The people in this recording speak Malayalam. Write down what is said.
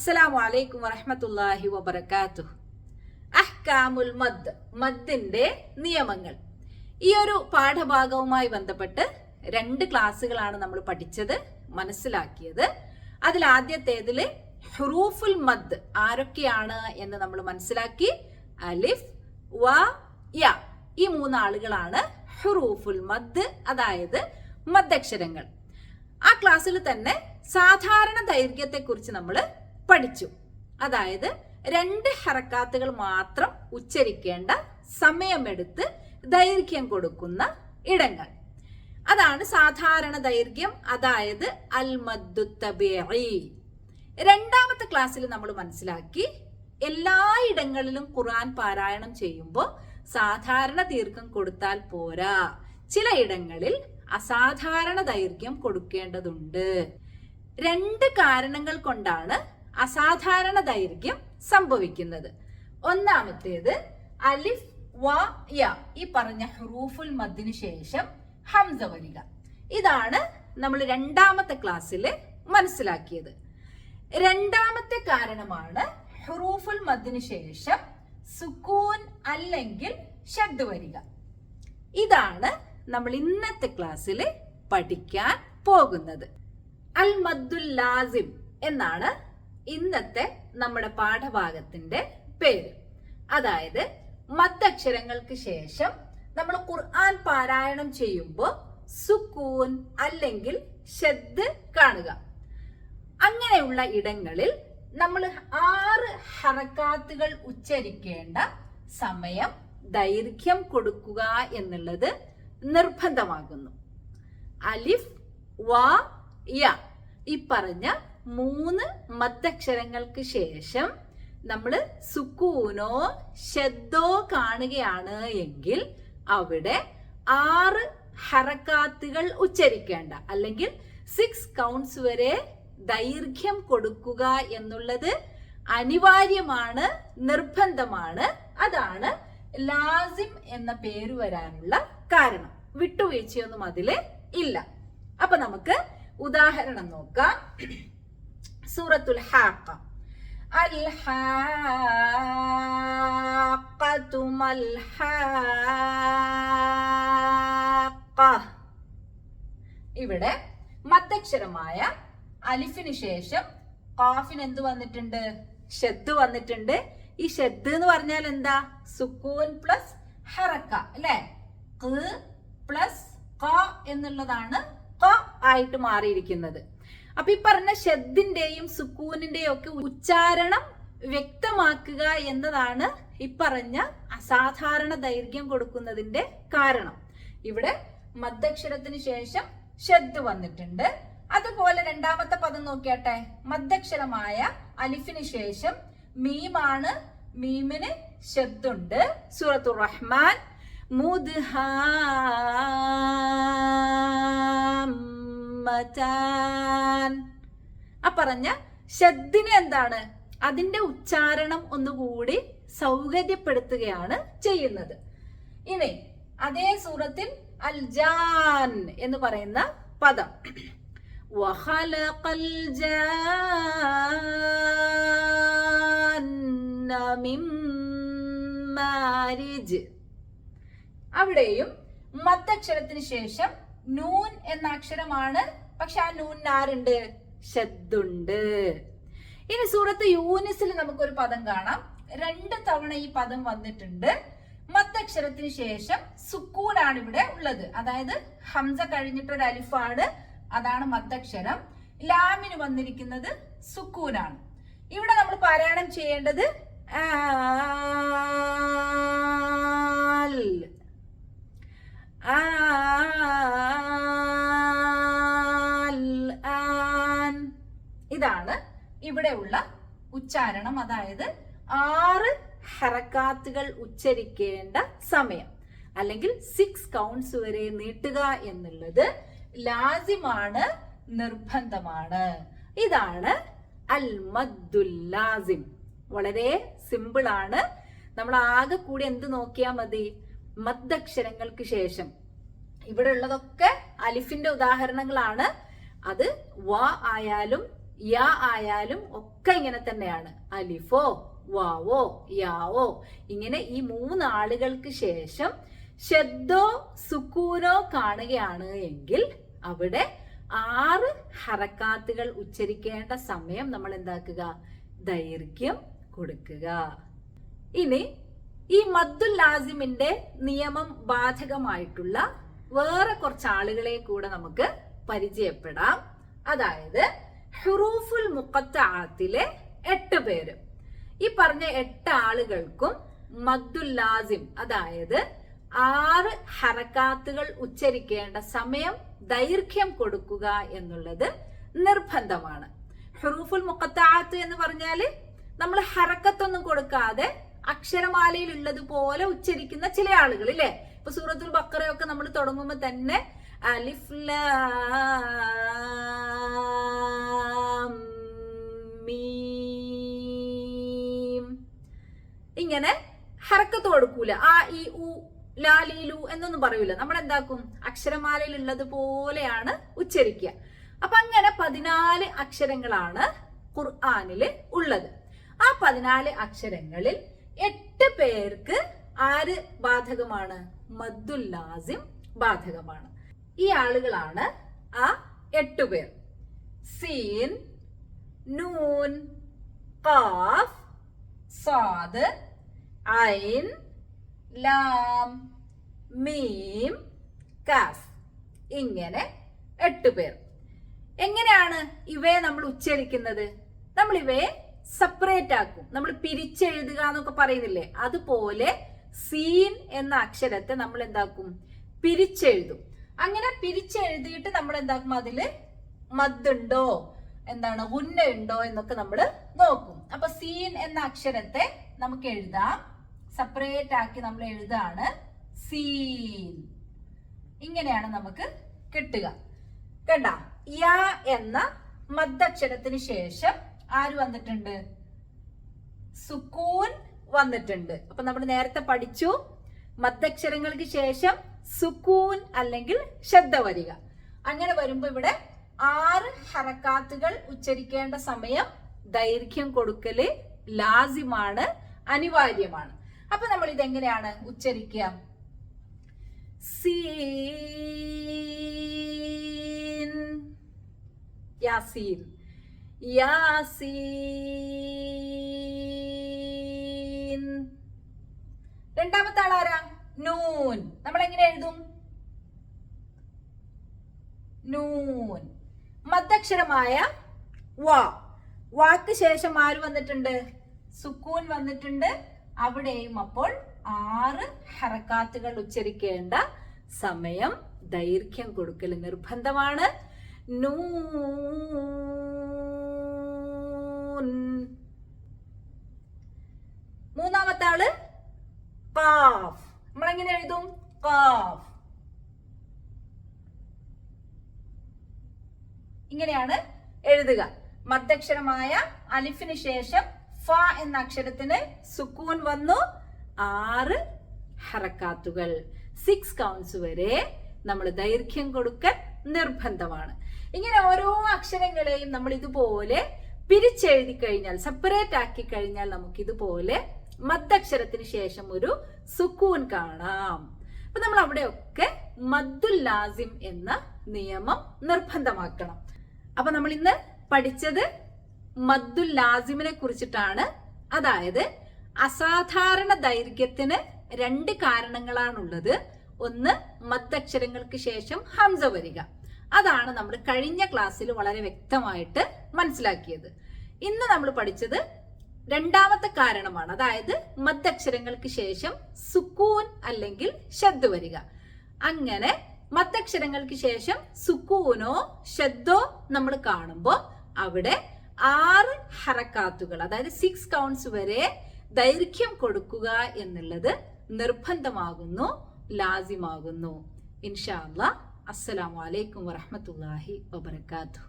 അസ്സലാമു അലൈക്കും വറഹ്മത്തുള്ളാഹി വബറകാതുഹു. അഹ്കാമുൽ മദ് മദ്ദിന്റെ നിയമങ്ങൾ. ഈ ഒരു പാഠഭാഗവുമായി ബന്ധപ്പെട്ട് രണ്ട് ക്ലാസ്സുകളാണ് നമ്മൾ പഠിച്ചത് മനസ്സിലാക്കിയത്. അതിൽ ആദ്യത്തേതിൽ ഹുറൂഫുൽ മദ് ആരൊക്കെയാണ് എന്ന് നമ്മൾ മനസ്സിലാക്കി. അലിഫ് വ യ. ഈ മൂന്നാളുകളാണ് ഹുറൂഫുൽ മദ് അതായത് മദ്ദക്ഷരങ്ങൾ ആ ക്ലാസ്സിൽ തന്നെ സാധാരണ ദൈർഘ്യത്തെക്കുറിച്ച് നമ്മൾ പഠിച്ചു. അതായത് രണ്ട് ഹറക്കാത്തുകൾ മാത്രം ഉച്ചരിക്കേണ്ട സമയമെടുത്ത് ദൈർഘ്യം കൊടുക്കുന്ന ഇടങ്ങൾ. അതാണ് സാധാരണ ദൈർഘ്യം അതായത് അൽ മദ്ദു തബീഇ. രണ്ടാമത്തെ ക്ലാസ്സിൽ നമ്മൾ മനസ്സിലാക്കി എല്ലാ ഇടങ്ങളിലും ഖുർആൻ പാരായണം ചെയ്യുമ്പോൾ സാധാരണ ദീർഘം കൊടുത്താൽ പോരാ. ചില ഇടങ്ങളിൽ അസാധാരണ ദൈർഘ്യം കൊടുക്കേണ്ടതുണ്ട്. രണ്ട് കാരണങ്ങൾ കൊണ്ടാണ് അസാധാരണ ദൈർഘ്യം സംഭവിക്കുന്നത്. ഒന്നാമത്തേത് അലിഫ് വ യ ഈ പറഞ്ഞ ഹുറൂഫുൽ മദ്ദിന് ശേഷം ഹംസ വരിക. ഇതാണ് നമ്മൾ രണ്ടാമത്തെ ക്ലാസ്സിൽ മനസ്സിലാക്കിയത്. രണ്ടാമത്തെ കാരണമാണ് ഹുറൂഫുൽ മദ്ദിന് ശേഷം സുക്കൂൻ അല്ലെങ്കിൽ ഷഡ് വരിക. ഇതാണ് നമ്മൾ ഇന്നത്തെ ക്ലാസ്സിൽ പഠിക്കാൻ പോകുന്നത്. അൽ മദ്ദുൽ ലാസിം എന്നാണ് ഇന്നത്തെ നമ്മുടെ പാഠഭാഗത്തിന്റെ പേര്. അതായത് മദ്ദക്ഷരങ്ങൾക്ക് ശേഷം നമ്മൾ ഖുർആൻ പാരായണം ചെയ്യുമ്പോൾ സുക്കൂൻ അല്ലെങ്കിൽ ഷെദ് കാണുക. അങ്ങനെയുള്ള ഇടങ്ങളിൽ നമ്മൾ ആറ് ഹറക്കാത്തുകൾ ഉച്ചരിക്കേണ്ട സമയം ദൈർഘ്യം കൊടുക്കുക എന്നുള്ളത് നിർബന്ധമാകുന്നു. അലിഫ് വ യ ഈ പറഞ്ഞ മൂന്ന് മത്തക്ഷരങ്ങൾക്ക് ശേഷം നമ്മൾ സുക്കൂനോ ശബ്ദോ കാണുകയാണ് എങ്കിൽ അവിടെ ആറ് ഹറക്കാത്തുകൾ ഉച്ചരിക്കേണ്ട. അല്ലെങ്കിൽ സിക്സ് കൗണ്ട്സ് വരെ ദൈർഘ്യം കൊടുക്കുക എന്നുള്ളത് അനിവാര്യമാണ് നിർബന്ധമാണ്. അതാണ് ലാസിം എന്ന പേര് വരാനുള്ള കാരണം. വിട്ടുവീഴ്ചയൊന്നും അതിൽ ഇല്ല. അപ്പൊ നമുക്ക് ഉദാഹരണം നോക്കാം. സൂറത്തുൽ ഹാക്ക الحاقة ما ഹാഖ ഇവിടെ മദ്ദക്ഷരമായ അലിഫിന് ശേഷം കാഫിന് എന്ത് വന്നിട്ടുണ്ട്? ഷെദ് വന്നിട്ടുണ്ട്. ഈ ഷെദ് എന്ന് പറഞ്ഞാൽ എന്താ? സുക്കൂൻ പ്ലസ് ഹറക്ക അല്ലെ? പ്ലസ് ക എന്നുള്ളതാണ് ക ആയിട്ട് മാറിയിരിക്കുന്നത്. അപ്പൊ ഈ പറഞ്ഞ ഷെദ്ദിന്റെയും സുക്കൂനിന്റെയും ഒക്കെ ഉച്ചാരണം വ്യക്തമാക്കുക എന്നതാണ് ഈ പറഞ്ഞ അസാധാരണ ദൈർഘ്യം കൊടുക്കുന്നതിന്റെ കാരണം. ഇവിടെ മദ്ദക്ഷരത്തിന് ശേഷം ഷെദ് വന്നിട്ടുണ്ട്. അതുപോലെ രണ്ടാമത്തെ പദം നോക്കിയാട്ടെ. മദ്ദക്ഷരമായ അലിഫിന് ശേഷം മീമാണ് മീമിന് ഷെദ്ദുണ്ട്. സൂറത്തുർ റഹ്മാൻ. മുദ്ഹാമതാൻ ആ പറഞ്ഞ ഷദ്ദിന് എന്താണ് അതിന്റെ ഉച്ചാരണം ഒന്നുകൂടി സൗകര്യപ്പെടുത്തുകയാണ് ചെയ്യുന്നത് ഇനി അതേ സൂറത്തിൽ അൽജാൻ എന്ന് പറയുന്ന പദം وخلق الجان من മാരിജ് അവിടെയും മദ്ദക്ഷരത്തിന് ശേഷം നൂൻ എന്ന അക്ഷരമാണ്. പക്ഷെ ആ നൂനിന് ആരുണ്ട് ഷദ്ദുണ്ട് ഇനി സൂറത്ത് യൂനിസിൽ നമുക്കൊരു പദം കാണാം. രണ്ട് തവണ ഈ പദം വന്നിട്ടുണ്ട്. മത്തക്ഷരത്തിന് ശേഷം സുക്കൂനാണ് ഇവിടെ ഉള്ളത്. അതായത് ഹംസ കഴിഞ്ഞിട്ടൊരു അലിഫാണ്. അതാണ് മത്തക്ഷരം ലാമിന് വന്നിരിക്കുന്നത് സുക്കൂനാണ്. ഇവിടെ നമ്മൾ പാരായണം ചെയ്യേണ്ടത് ആൽ ഇവിടെയുള്ള ഉച്ചാരണം അതായത് ആറ് ഹറക്കാത്തുകൾ ഉച്ചരിക്കേണ്ട സമയം. അല്ലെങ്കിൽ സിക്സ് കൗണ്ട്സ് വരെ നീട്ടുക എന്നുള്ളത് ലാസിമാണ് നിർബന്ധമാണ്. ഇതാണ് അൽ മദ്ദുൽ ലാസിം. വളരെ സിമ്പിൾ ആണ്. നമ്മൾ ആകെ കൂടി എന്ത് നോക്കിയാൽ മതി? മദ്ദക്ഷരങ്ങൾക്ക് ശേഷം. ഇവിടെ ഉള്ളതൊക്കെ അലിഫിന്റെ ഉദാഹരണങ്ങളാണ്. അത് വ ആയാലും യാ ആയാലും ഒക്കെ ഇങ്ങനെ തന്നെയാണ്. അലിഫോ വാവോ യാവോ. ഇങ്ങനെ ഈ മൂന്ന് ആളുകൾക്ക് ശേഷം ഷെദ്ദോ സുക്കൂനോ കാണുകയാണ് എങ്കിൽ അവിടെ ആറ് ഹറക്കാത്തുകൾ ഉച്ചരിക്കേണ്ട സമയം നമ്മൾ എന്താക്കുക? ദൈർഘ്യം കൊടുക്കുക. ഇനി ഈ മദ്ദുൽ ലാസിമിന്റെ നിയമം ബാധകമായിട്ടുള്ള വേറെ കുറച്ച് ആളുകളെ കൂടെ നമുക്ക് പരിചയപ്പെടാം. അതായത് ഹുറൂഫുൽ മുക്കത്താത്തിലെ എട്ട് പേര്. ഈ പറഞ്ഞ എട്ട് ആളുകൾക്കും മദ്ദുല്ലാസിം അതായത് ആറ് ഹറക്കാത്തുകൾ ഉച്ചരിക്കേണ്ട സമയം ദൈർഘ്യം കൊടുക്കുക എന്നുള്ളത് നിർബന്ധമാണ്. ഹുറൂഫുൽ മുക്കത്താത്ത് എന്ന് പറഞ്ഞാൽ നമ്മൾ ഹറക്കത്തൊന്നും കൊടുക്കാതെ അക്ഷരമാലയിൽ ഉള്ളതുപോലെ ഉച്ചരിക്കുന്ന ചില ആളുകൾ ഇല്ലേ? ഇപ്പൊ സൂറത്തുൽ ബക്കറയൊക്കെ നമ്മൾ തുടങ്ങുമ്പോൾ തന്നെ അലിഫ് ലാം മീം. ഇങ്ങനെ ഹറക്കത്ത് കൊടുക്കൂല. ആ ഇ ഉ ലാലീലു എന്നൊന്നും പറയൂല. നമ്മൾ എന്താക്കും അക്ഷരമാലയിൽ ഉള്ളത് പോലെയാണ് ഉച്ചരിക്കുക. അപ്പൊ അങ്ങനെ പതിനാല് അക്ഷരങ്ങളാണ് ഖുർആാനിൽ ഉള്ളത്. ആ പതിനാല് അക്ഷരങ്ങളിൽ എട്ട് പേർക്ക് ആര് ബാധകമാണ്? മദ്ദുൽ ലാസിം ബാധകമാണ്. ഈ ആളുകളാണ് ആ എട്ടു പേർ. സീൻ നൂൻ കാഫ് സാദ് ഐൻ ലാം മീം കാഫ് ഇങ്ങനെ എട്ട് പേർ. എങ്ങനെയാണ് ഇവയെ നമ്മൾ ഉച്ചരിക്കുന്നത്? നമ്മൾ ഇവയെ സെപ്പറേറ്റ് ആക്കും. നമ്മൾ പിരിച്ചെഴുതുക എന്നൊക്കെ പറയുന്നില്ലേ? അതുപോലെ സീൻ എന്ന അക്ഷരത്തെ നമ്മൾ എന്താക്കും? പിരിച്ചെഴുതും. അങ്ങനെ പിരിച്ചെഴുതിയിട്ട് നമ്മൾ എന്താക്കും? അതിൽ മദ്ദുണ്ടോ എന്താണ് ഉന്ന ഉണ്ടോ എന്നൊക്കെ നമ്മൾ നോക്കും. അപ്പൊ സീൻ എന്ന അക്ഷരത്തെ നമുക്ക് എഴുതാം. സെപ്പറേറ്റ് ആക്കി നമ്മൾ എഴുതാണ് സീൻ. ഇങ്ങനെയാണ് നമുക്ക് കിട്ടുക. കണ്ട? യാ എന്ന മദ്ദക്ഷരത്തിന് ശേഷം ആര് വന്നിട്ടുണ്ട്? സുക്കൂൻ വന്നിട്ടുണ്ട്. അപ്പൊ നമ്മൾ നേരത്തെ പഠിച്ചു. മദ്ദക്ഷരങ്ങൾക്ക് ശേഷം സുക്കൂൻ അല്ലെങ്കിൽ ശബ്ദ വരിക. അങ്ങനെ വരുമ്പോ ഇവിടെ ആറ് ഹറക്കാത്തുകൾ ഉച്ചരിക്കേണ്ട സമയം ദൈർഘ്യം കൊടുക്കൽ ലാസിമാണ് അനിവാര്യമാണ്. അപ്പൊ നമ്മൾ ഇതെങ്ങനെയാണ് ഉച്ചരിക്കുക? സീൻ. യാസീൻ. യാസീൻ. രണ്ടാമത്തെ ആളാരാ നൂൻ. നമ്മൾ എങ്ങനെ എഴുതും? നൂൻ. മദ്ദക്ഷരമായ വ. വാക്ക് ശേഷം ആര് വന്നിട്ടുണ്ട്? സുക്കൂൻ വന്നിട്ടുണ്ട്. അവിടെയും അപ്പോൾ ആറ് ഹറക്കാത്തുകൾ ഉച്ചരിക്കേണ്ട സമയം ദൈർഘ്യം കൊടുക്കൽ നിർബന്ധമാണ്. നൂൻ മൂന്നാമത്തെ ആൾ കാഫ്. നമ്മളെങ്ങനെ എഴുതും? കാഫ്. ഇങ്ങനെയാണ് എഴുതുക. മധ്യക്ഷരമായ അലിഫിന് ശേഷം ഫ എന്ന അക്ഷരത്തിന് സുക്കൂൻ വന്നു. ആറ് ഹറക്കാത്തുകൾ. സിക്സ് കൗണ്ട്സ് വരെ നമ്മൾ ദൈർഘ്യം കൊടുക്കൽ നിർബന്ധമാണ്. ഇങ്ങനെ ഓരോ അക്ഷരങ്ങളെയും നമ്മൾ ഇതുപോലെ പിരിച്ചെഴുതി കഴിഞ്ഞാൽ സെപ്പറേറ്റ് ആക്കി കഴിഞ്ഞാൽ നമുക്ക് ഇതുപോലെ മദ്ദക്ഷരത്തിന് ശേഷം ഒരു സുക്കൂൻ കാണാം. അപ്പൊ നമ്മൾ അവിടെയൊക്കെ മദ്ദുൽ ലാസിം എന്ന നിയമം നിർബന്ധമാക്കണം. അപ്പൊ നമ്മൾ ഇന്ന് പഠിച്ചത് മദ്ദുൽ ലാസിമിനെ കുറിച്ചിട്ടാണ്. അതായത് അസാധാരണ ദൈർഘ്യത്തിന് രണ്ട് കാരണങ്ങളാണുള്ളത്. ഒന്ന് മദ്ദക്ഷരങ്ങൾക്ക് ശേഷം ഹംസ വരിക. അതാണ് നമ്മൾ കഴിഞ്ഞ ക്ലാസ്സിൽ വളരെ വ്യക്തമായിട്ട് മനസ്സിലാക്കിയത്. ഇന്ന് നമ്മൾ പഠിച്ചത് രണ്ടാമത്തെ കാരണമാണ്. അതായത് മദ്ദക്ഷരങ്ങൾക്ക് ശേഷം സുക്കൂൻ അല്ലെങ്കിൽ ശബ്ദ വരിക. അങ്ങനെ മദ്ദക്ഷരങ്ങൾക്ക് ശേഷം സുക്കൂനോ ഷദ്ദോ നമ്മൾ കാണുമ്പോൾ അവിടെ ആറ് ഹറക്കാത്തുകൾ അതായത് സിക്സ് കൗണ്ട്സ് വരെ ദൈർഘ്യം കൊടുക്കുക എന്നുള്ളത് നിർബന്ധമാകുന്നു ലാസിമാകുന്നു. ഇൻഷാ അസ്സലാമു അലൈക്കും വറഹ്മത്തുള്ളാഹി വബർക്കാത്തു